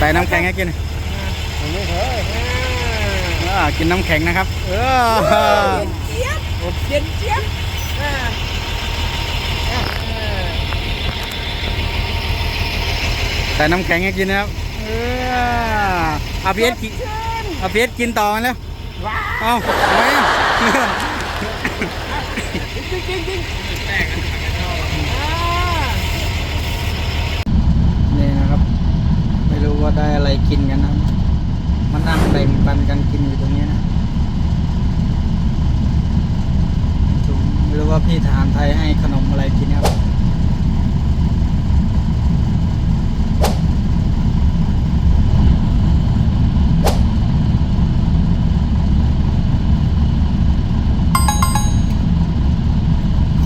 ใส่น้ำแข็งให้กินตรงนี้เถอะอ่ากินน้ำแข็งนะครับ เออเจี๊ยบเย็นเจี๊ยบอ่าอ่าใส่น้ำแข็งให้กินนะครับ เออเอาพีเอสกินเอาพีเอสกินต่อมาแล้วว้าเอาทำไมอะจริงจริงจริงอ่า นี่นะครับ ไม่รู้ว่าได้อะไร กินกันนะมานั่งแบ่งปันกันกินอยู่ตรงนี้นะไม่รู้ว่าพี่ทหารไทยให้ขนมอะไรกินครับ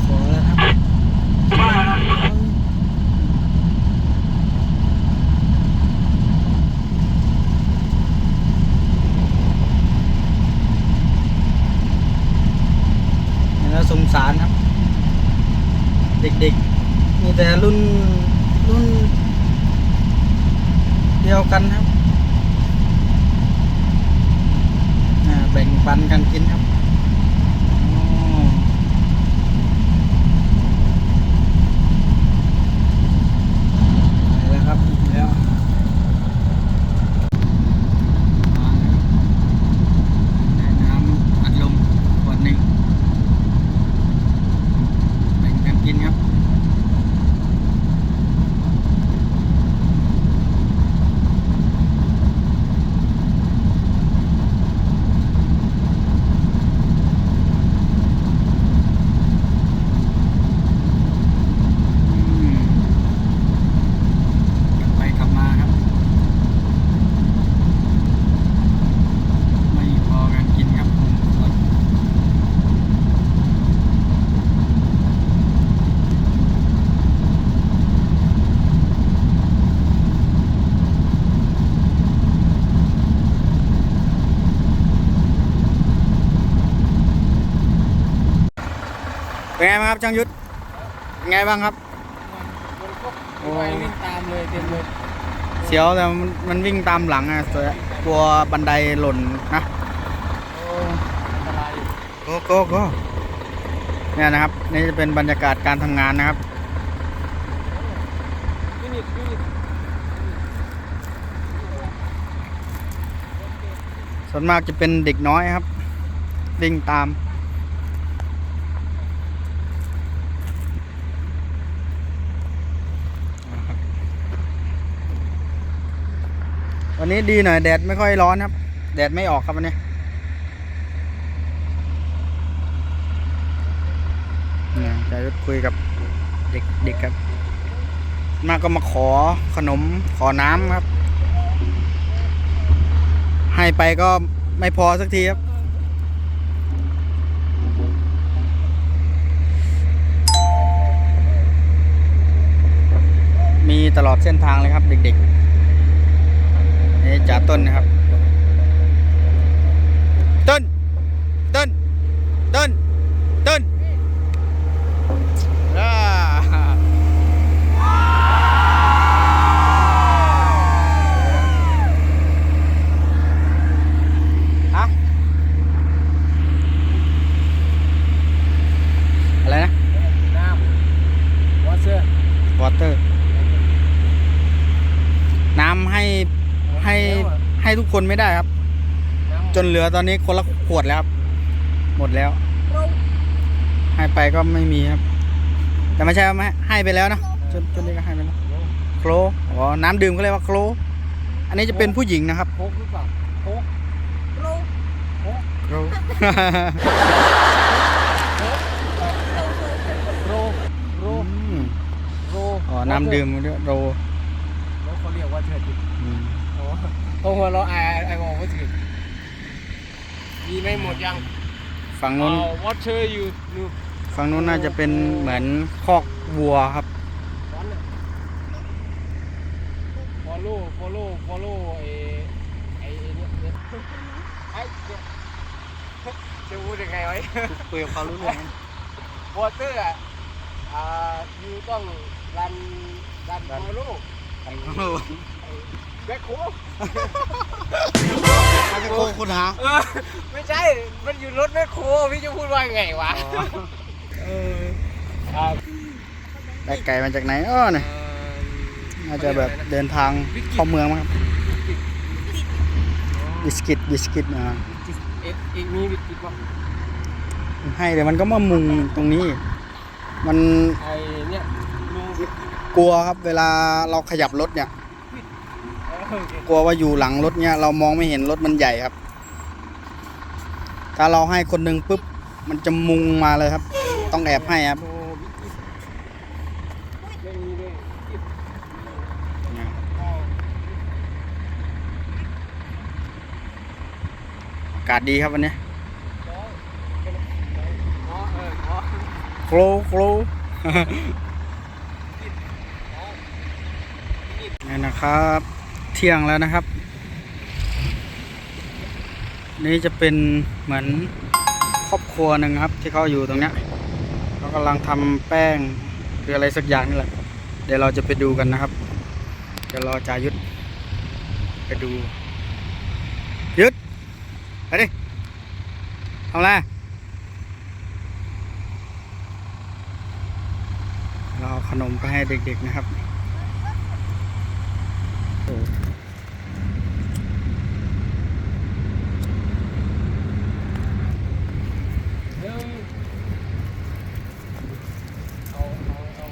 ขอแล้วครับ แล้วสงสารครับ เด็กๆ มีแต่รุ่นรุ่นเดียวกันครับแบ่งปันกันกินครับอ๋อไปแล้วครับอีกแล้วมาแล้วได้น้ำอัดลมขวดหนึ่ง แบ่งกันกินครับ อืมกลับไปกลับมาครับ ไม่พอกันกินครับหมด เป็นไงบ้างครับช่างยุทธเป็นไงบ้างครับโอ้ยวิ่งตามเลยเต็มเลยเสียวแต่มันมันวิ่งตามหลังอะตัวกลัวบันไดหล่นนะโอ้อันตรายโกโก้โก้เนี่ยนะครับ นี่จะเป็นบรรยากาศการทำงานนะครับฟินิชฟินิชส่วนมากจะเป็นเด็กน้อยครับ วิ่งตาม วันนี้ดีหน่อยแดดไม่ค่อยร้อนครับ แดดไม่ออกครับวันนี้เนี่ยจะคุยกับเด็กเด็กครับ มาก็มาขอขนมขอน้ำครับ ให้ไปก็ไม่พอสักทีครับมีตลอดเส้นทางเลยครับเด็กๆ นี่จ่าต้นนะครับ ต้น ต้น ต้นต้นอ่าฮะอะไรนะ น้ำวอเตอร์ วอเตอร์ น้ำให้ให้ให้ทุก คนไม่ได้ครับ จนเหลือตอนนี้คนละขวดแล้วครับ หมดแล้ว ให้ไปก็ไม่มีครับ แต่ไม่ใช่ว่าไม่ให้ไปแล้วนะจนจนนี้ก็ให้ไปแล้วโคลอ๋อน้ำดื่มก็เรียกว่าโคลอันนี้จะเป็นผู้หญิงนะครับโค้กหรือเปล่าโค้กโค้กโค้กโคลโรโรอืมโรอ๋อน้ำดื่มเรียกโรแล้วเขาเรียกว่าเธอติ ดอืมโอ้ตรงหัวเราะไอ้ไอ้บอกว่าถึงมีไม่หมดยังฝั่งนู้น วอเตอร์อยู่นู่นฝั่งนู้นน่าจะเป็นเหมือนคอกวัวครับวันน่ะ follow follow follow ไอ้ไอ้เนี่ยเนี่ยไอ้เนี่ยจะพูดยังไงไว้ คุยกับเขารู้เรื่องวอเตอร์อะอ่าอยู่ต้องรันรัน follow ฝั่งนู้นฟ แบ็คโคให้ไปโคคุณหา เออไม่ใช่ มันอยู่รถแบ็คโคพี่จะพูดว่าไงวะเออครับได้ไก่มาจากไหนอ้อเนี่ยน่าจะแบบเดินทางเข้าเมืองมั้งครับบิสกิตบิสกิตอ่าเอ็ดอีกมีวิกิตป่ะให้เดี๋ยวมันก็มามุงตรงนี้ มันไอเนี่ยลูวิกกลัวครับเวลาเราขยับรถเนี่ยเออโอเค กลัวว่าอยู่หลังรถเนี่ยเรามองไม่เห็นรถมันใหญ่ครับ ถ้าเราให้คนหนึ่งปุ๊บ มันจะมุงมาเลยครับ ต้องแอบให้ครับอากาศดีครับวันนี้โฟลว์โฟลว์นี่นะครับ เที่ยงแล้วนะครับ นี่จะเป็นเหมือนครอบครัวหนึ่งครับ ที่เขาอยู่ตรงเนี้ยเขากำลังทำแป้งหรืออะไรสักอย่างนี่แหละ เดี๋ยวเราจะไปดูกันนะครับ เดี๋ยวรอจายุทธไปดู ยุทธไปดิทำอะไรเราขนมไปให้เด็กๆนะครับโอ้ เดี๋ยวเอาเอาเอา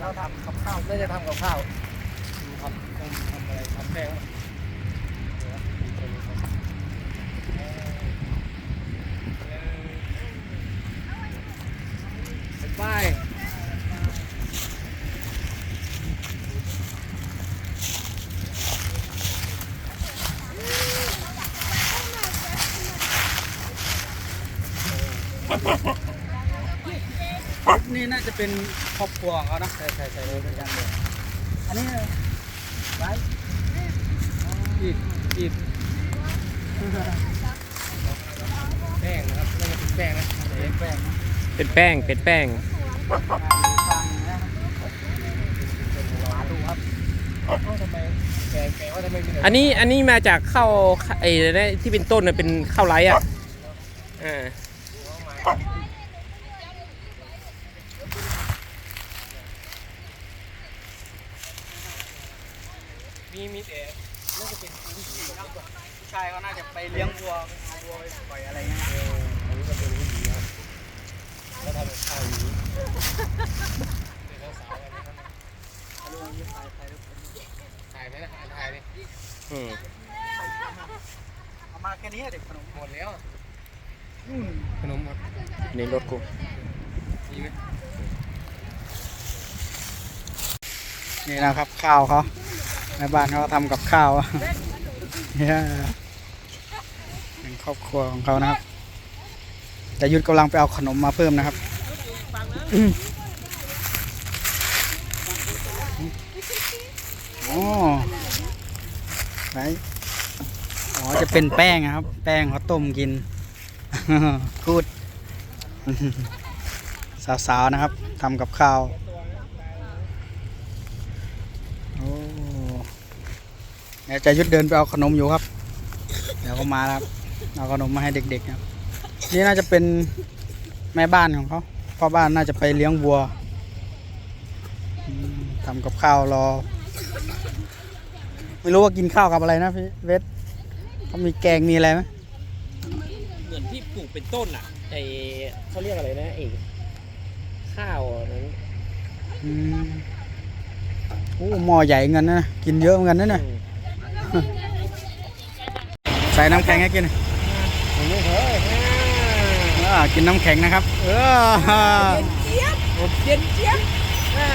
เราทำกับข้าวน่าจะทำกับข้าวทำทำทำอะไรทำแป้งวะเดี๋ยวเออไป นี่น่า จะเป็นครอบครัวของเขานะใช่ใช่ใช่เลยด้วยกันเลยอันนี้ไว้อีกอีกแป้งนะครับน่าจะเป็นแป้งนะเป็นแป้งนะเป็นแป้งเป็นแป้งฟังนะครับมาดูครับเอ้าทำไมแกแกว่าทำไมมีแต่อันนี้อันนี้มาจากข้าวไอ้นั่นที่เป็นต้นน่ะเป็นข้าวไรอะอ่า มีมีแต่น่าจะเป็นผู้หญิงกว่าผู้ชายเขาน่าจะไปเลี้ยงวัวเอาวัวไปปล่อยอะไรเงี้ยเอออันนี้มันเป็นผู้หญิงครับแล้วทำกับข้าวอย่างนี้เด็กสาวอะไรนะครับเอาลูกนี้ไปไทุกคนถ่ายไหมนะถ่ายเลยอืมเอามาแค่นี้เด็กขนมหมดแล้วขนมหมดนี่รถกูมีไหมนี่นะครับข้าวเขา แม่บ้านเขาทำกับข้าวเนี่ยเป็นครอบครัวของเขานะครับ แต่ยุทธกำลังไปเอาขนมมาเพิ่มนะครับอ๋อไหนอ๋อจะเป็นแป้งนะครับ แป้งเขาต้มกินกูดสาวๆนะครับทำกับข้าว โอ้ เดี๋ยวจะยุดเดินไปเอาขนมอยู่ครับ เดี๋ยวก็มาแล้วครับ เอาขนมมาให้เด็กๆครับ นี่น่าจะเป็นแม่บ้านของเขาพ่อบ้านน่าจะไปเลี้ยงวัวอืมทำกับข้าวรอ ไม่รู้ว่ากินข้าวกับอะไรนะพี่เวทเขามีแกงมีอะไรไหมเหมือนที่ปลูกเป็นต้นอะไอ้เขาเรียกอะไรนะไอ้ข้าวนั้นอืมโอ้หม้อใหญ่เงินนะ กินเยอะเหมือนกันนะเนี่ยอืม ใส่น้ำแข็งให้กินผมไม่เคยอ่ากินน้ำแข็งนะครับ เออเย็นเจี๊ยบอ่า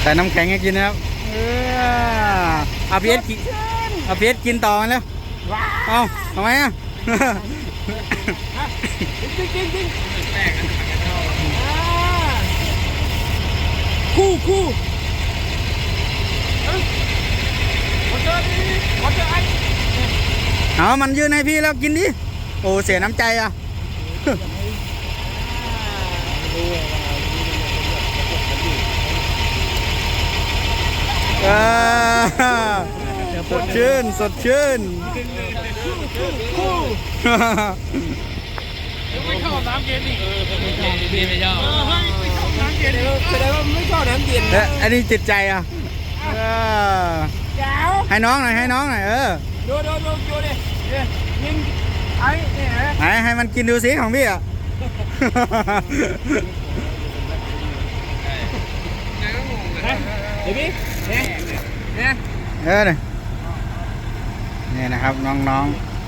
ใส่น้ำแข็งให้กินนะครับ เออเอาเพียรกินเอาเพียรกินต่อมาแล้วเอาทำไมอะจริงจริงจริง คู่คู่เจอามันยืนให้พี่แล้วกินดิ โอ้ เสียน้ำใจอะสดชื่น สดชื่นคู่คู่ไม่ชอบน้ำเย็นนี่ไม่ชอบ ไม่ชอบน้ำเย็นแล้วอันนี้จิตใจอะเออแจ๋วให้น้องหน่อยให้น้องหน่อยเออดูดูดูดูดิเนี่ยยิงไอ้เนี่ยฮะไหนให้มันกินดูสิของพี่อะ เดี๋ยวพี่เนี่ยเนี่ยเออเนี่ยนี่นะครับน้อง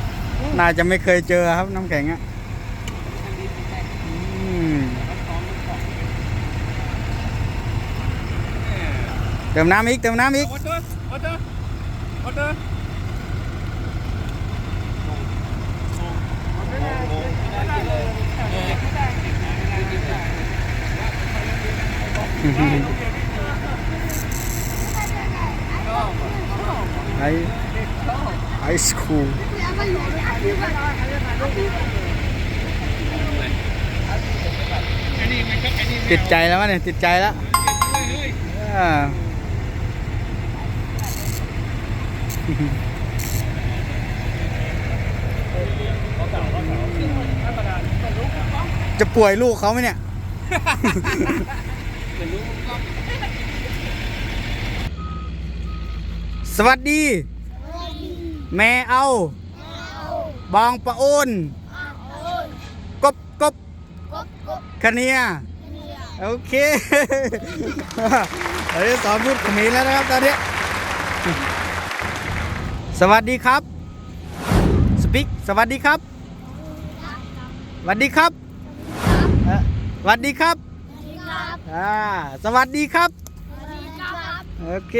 ๆ น่าจะไม่เคยเจอครับน้ำแข็งอะอืม ติมน้ำอีกเติมน้ำอีกออเดอร์ออเดอร์ออเดอร์ไอไอสคูลติดใจแล้ววะเนี่ยติดใจแล้วอ่า จะป่วยลูกเขาไหมเนี่ย สวัสดี แม่เอา บองปะโอนกบกบคะเนียโอเคเราจะสอนพูดเขมรแล้วนะครับตอนนี้ สวัสดีครับสปิกสวัสดีครับสวัสดีครับเอ่อสวัสดีครับอ่าสวัสดีครับ โอเค